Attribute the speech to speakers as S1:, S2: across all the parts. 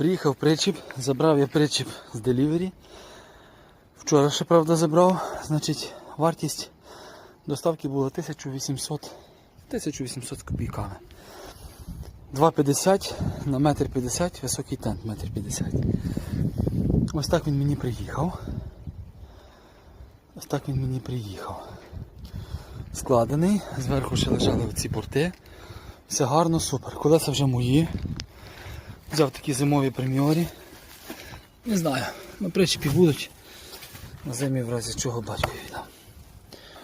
S1: Приїхав причіп, забрав я причіп з делівері. Вчора ще, правда, забрав. Значить, вартість доставки була 1800, 1800 з копійками. 2,50 на метр 50, високий тент метр 50. Ось так він мені приїхав. Ось так він мені приїхав. Складений, зверху ще лежали оці борти. Все гарно, супер. Колеса вже мої. Взяв такі зимові преміорі. Не знаю, на причепі будуть. На зимі в разі чого батько віддам.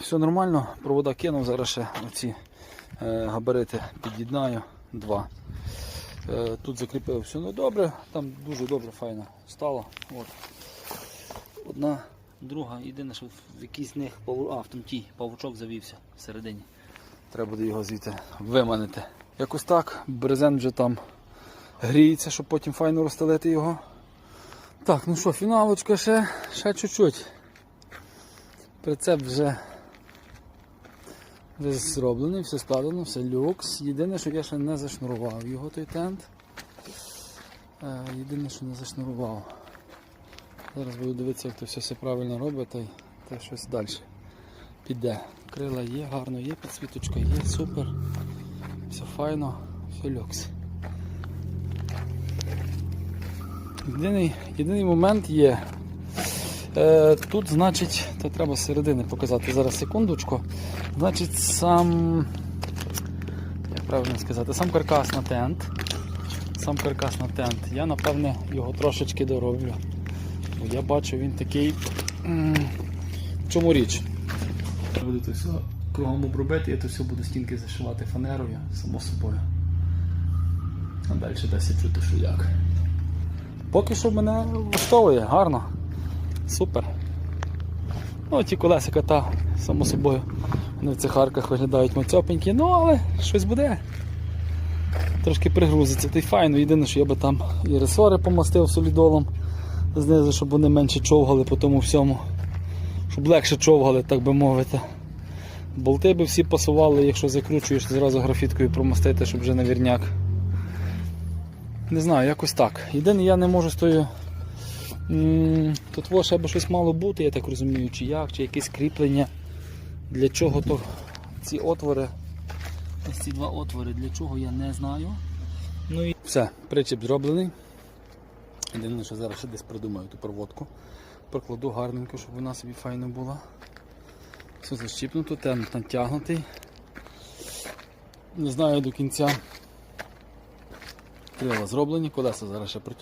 S1: Все нормально, провода кинув, зараз ще оці е, габарити під'єднаю. Два. Е, тут закріпив все ну, добре, там дуже добре, файно стало. От. Одна, друга, єдине, що в якийсь з них а, в тому павучок завівся всередині. Треба буде його звідти виманити. Якось так, брезент вже там гріється, щоб потім файно розстелити його. Так, ну що, фіналочка ще, ще чуть-чуть. Прицеп вже, вже зроблений, все складено, все люкс. Єдине, що я ще не зашнурував його той тент. Е, Єдине, що не зашнурував. Зараз буду дивитися, як то все, все правильно робить, та та щось далі піде. Крила є, гарно є, підсвіточка є, супер. Все файно, все люкс. Єдиний, єдиний момент є. Е, тут, значить, то треба середини показати зараз секундочку. Значить, сам, як правильно сказати, сам каркас на тент. Сам каркас на тент. Я напевне його трошечки дороблю. Бо я бачу він такий. В чому річ? Буду то все кругом обробити, я то все буду стінки зашивати фанерою, само собою. А далі десь чути, що як. Поки що мене влаштовує, гарно. Супер. Ну, ті колесика та, само собою. Вони в цих арках виглядають мацьопенькі, ну але щось буде. Трошки пригрузиться, та й файно. Єдине, що я би там і ресори помастив солідолом знизу, щоб вони менше човгали по тому всьому. Щоб легше човгали, так би мовити. Болти би всі пасували, якщо закручуєш, зразу графіткою промастити, щоб вже на вірняк. Не знаю, якось так. Єдине, я не можу з тою. Тут во ще щось мало бути, я так розумію, чи як, чи якесь кріплення. Для чого то ці отвори. Ось ці два отвори, для чого я не знаю. Ну і все, причіп зроблений. Єдине, що зараз ще десь придумаю ту проводку. Прокладу гарненько, щоб вона собі файно була. Все защіпнуто, тент натягнутий. Не знаю до кінця. Крила зроблені, колеса зараз ще